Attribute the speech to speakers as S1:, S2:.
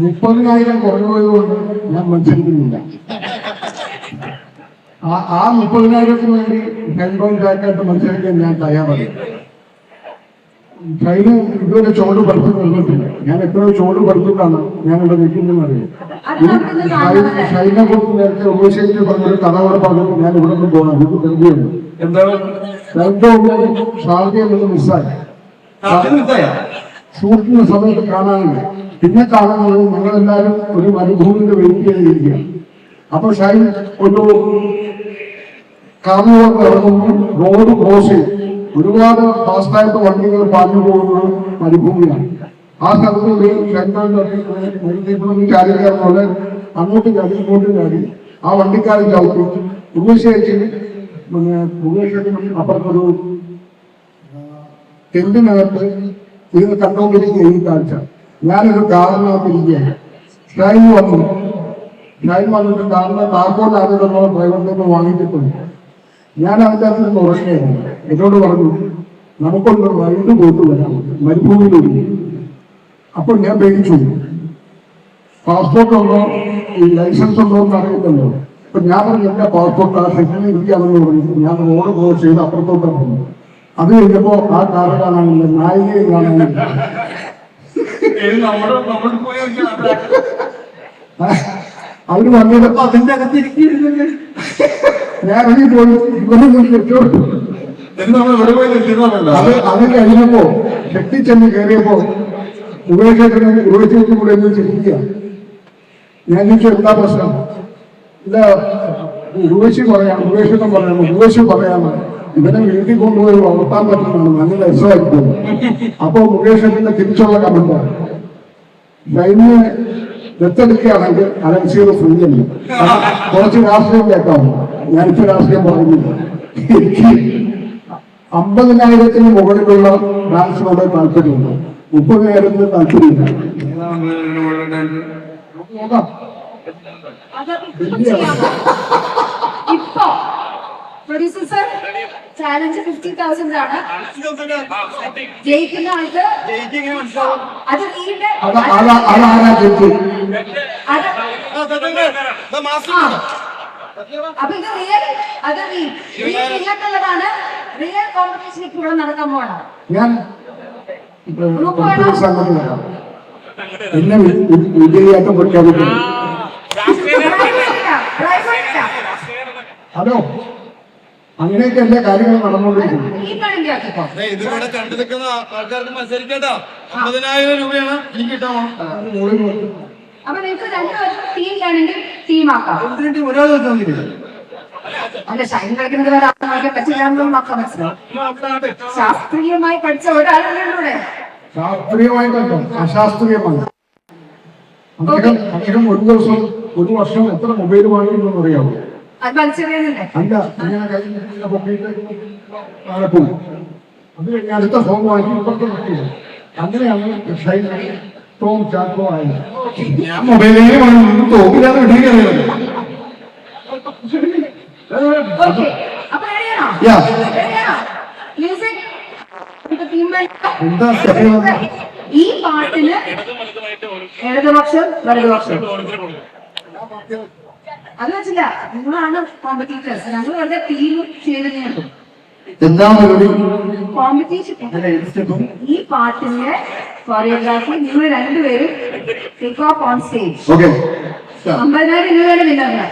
S1: മുപ്പതിനായിരം കുറഞ്ഞുപോയതുകൊണ്ട് ഞാൻ മത്സരിക്കുന്നില്ല. ആ ആ മുപ്പതിനായിരത്തിന് വേണ്ടി ഹെൽബോൺ ജാക്കായിട്ട് മത്സരിക്കാൻ ഞാൻ തയ്യാറായി കഴിഞ്ഞ ഇതുവരെ ചോട് പഠിച്ചു നിന്നിട്ടില്ല ഞാൻ എത്രയോ ചോട് പഠിച്ചിട്ടാണ് ഞാൻ ഇവിടെ നിൽക്കുന്നതെന്ന് അറിയാം. ഷൈനെ കുറിച്ച് നേരത്തെ ഉപേക്ഷിച്ച് പറഞ്ഞൊരു കഥ കൂടെ പറഞ്ഞു ഞാൻ ഇവിടെ നിന്ന് പോകണം. ഇത് തെളിവുണ്ട്
S2: എന്താണ്
S1: രണ്ടോ ഷാർജയിൽ നിന്ന് മിസ്സായി സൂക്ഷിക്കുന്ന സമയത്ത് കാണാനില്ല. പിന്നെ കാണുന്നത് ഞങ്ങളെല്ലാവരും ഒരു മരുഭൂമിന്റെ വെയിറ്റ് ചെയ്തിരിക്കുക അപ്പൊ ഷൈൻ ഒരു കാമുകൾക്ക് ഇറങ്ങുന്നു റോഡ് ക്രോസ് ചെയ്യും ഒരുപാട് ഫാസ്റ്റായിട്ട് വണ്ടികൾ പാഞ്ഞു പോകുന്ന മരുഭൂമിയാണ്. ആ സ്ഥലത്ത് ഒരു ഷൈൻ ചാടിക്കാൻ പോലെ അങ്ങോട്ട് ചാടി ഇങ്ങോട്ട് ചാടി. ആ വണ്ടിക്കാരൻ ചവിട്ടി. ഉപേക്ഷിച്ച് പിന്നെ അപ്പുറത്തൊരു ടെന്റിനകത്ത് ഇത് കണ്ടുകൊണ്ടിരിക്കുക ഈ കാഴ്ച. ഞാനൊരു കാറിനകത്ത് ഇരിക്കുകയാണ്. ട്രെയിൻ വന്നു. ട്രെയിൻ വന്നിട്ട് കാറിന് താക്കോൽ ആദ്യമുള്ള ഡ്രൈവറിൽ നിന്ന് വാങ്ങിച്ചിട്ടുണ്ട് ഞാൻ അതിന്റെ അകത്ത് നിന്ന് ഉറങ്ങിയായിരുന്നു എന്നോട് പറഞ്ഞു നമുക്കൊന്ന് റൈഡ് പോയിട്ട് വരാം. മരുഭൂമിയിലൊരു അപ്പോൾ ഞാൻ പേടിച്ചു. പാസ്പോർട്ട് ഉണ്ടോ? ഈ ലൈസൻസ് ഉണ്ടോ എന്ന് അറിയുന്നുണ്ടോ അപ്പൊ ഞാൻ പറഞ്ഞു എന്റെ പാസ്പോർട്ട് ആ സെക്ഷനിൽ ഇരിക്കാമെന്ന് പറഞ്ഞു. ഞാൻ റോഡ് ക്രോസ് ചെയ്ത്. അപ്പുറത്തോട്ട് പറഞ്ഞു അത് കഴിഞ്ഞപ്പോ ആ കാറ് കാണാനില്ല. നായികയെ കാണാനില്ല. അവർ വന്നപ്പോ
S2: അതിന്റെ അകത്ത് ഇരിക്കുന്നില്ലേ
S1: ഞാൻ അതിൽ പോയി. ഇവരൊന്നും അത് അത് കഴിഞ്ഞപ്പോ ശക്തി ചെന്ന് കയറിയപ്പോ ഉപയോഗിച്ചു ഉപേക്ഷിച്ചും കൂടെ എന്ന് ചിന്തിക്കുക ഞാൻ ചോദിച്ചു എന്താ പ്രശ്നം? ഇല്ല ഉപേക്ഷി പറയാം ഉപേക്ഷിതം പറയാം ഉപേക്ഷി പറയാമോ ഇവനെ വീട്ടിൽ കൊണ്ടുപോയി വളർത്താൻ പറ്റുന്നതാണ് നല്ല രസമായിരിക്കും. അപ്പൊ മുകേഷത്തിന്റെ തിരിച്ചുള്ള കമന്റ് സൈന്യ ദത്തെടുക്കുകയാണെങ്കിൽ അലൻസിയുടെ ഫ്രീയല്ല കുറച്ച് രാഷ്ട്രീയം കേൾക്കാം. ഞാനിപ്പോ രാഷ്ട്രീയം പറയുന്നില്ല. എനിക്ക് അമ്പതിനായിരത്തിന് മുകളിലുള്ള ഡാൻസിനോട് താല്പര്യമുണ്ട്. മുപ്പതിനായിരത്തിന് താല്പര്യമില്ല. നോക്കാം
S3: ഇപ്പൊ producer sir challenge fifty thousand ആണ്. ജയിക്കുന്ന ആൾക്ക് അത് നീണ്ട്. അപ്പൊ ഇത് റിയൽ അത് നിങ്ങൾക്കുള്ളതാണ്. റിയൽ കോമ്പറ്റീഷൻ ഇവിടെ നടക്കാൻ പോകണം
S1: ഞാൻ എന്നെ വിജയിയായിട്ട് പ്രഖ്യാപിക്കുന്നു. ഹലോ അങ്ങനെയൊക്കെ എല്ലാ കാര്യങ്ങളും നടന്നുകൊണ്ടിരിക്കുന്നു.
S2: കണ്ടു നിൽക്കുന്ന ആൾക്കാർക്ക് മത്സരിക്കട്ടോ. അമ്പതിനായിരം രൂപയാണ് എനിക്ക് കിട്ടാമോ
S1: അത് മുകളിൽ വന്നു.
S3: അപ്പൊ നിങ്ങൾക്ക് രണ്ടുപേരും ടീം വേണമെങ്കിൽ ടീം ആക്കാം.
S2: എന്തിനാ ഒരാൾ തന്നില്ല
S3: അല്ല ഷൈൻ കളിക്കുന്നത് വരെ ആൾക്കാർക്ക് പറ്റില്ലാന്നും നമുക്ക് മനസ്സിലാവും. ശാസ്ത്രീയമായി പഠിച്ച ഒരാളുടെ
S1: ശാസ്ത്രീയമായി അശാസ്ത്രീയമാണ് അദ്ദേഹം അദ്ദേഹം ഒരു ദിവസം ഒരു വർഷം എത്ര മൊബൈൽ വാങ്ങിയിരുന്നു അറിയാമോ
S3: അത് വലിച്ചെറിയുന്നില്ലേ
S1: അല്ല ഇങ്ങനെ കഴിഞ്ഞ പൊക്കിയിട്ട് പോകും അത് കഴിഞ്ഞ് അടുത്ത വാങ്ങി ഇപ്പുറത്ത് നിർത്തിയത് അങ്ങനെയാണ് ഷൈൻ ടോം ചാക്കോ ആയത്
S2: ഞാൻ മൊബൈലിൽ തോക്കില്ലാതെ ഇടുകയാണ്?
S3: ഈ പാട്ടിന് ഇടതുപക്ഷം വലതുപക്ഷം. അത് വെച്ചില്ല. നിങ്ങളാണ് കോമ്പറ്റീറ്റേഴ്സ് ഞങ്ങൾ വെറുതെ ടീം ചെയ്ത് നീട്ടും
S1: എന്താണ് പരിപാടി?
S3: കോമ്പറ്റീഷൻ ഈ പാട്ടിന്റെ കൊറിയോഗ്രാഫി നിങ്ങൾ രണ്ടുപേരും ടേക്ക് ഓഫ് ഓൺ സ്റ്റേജ് അമ്പതിനായിരം രൂപയുടെ വിന്നറിന്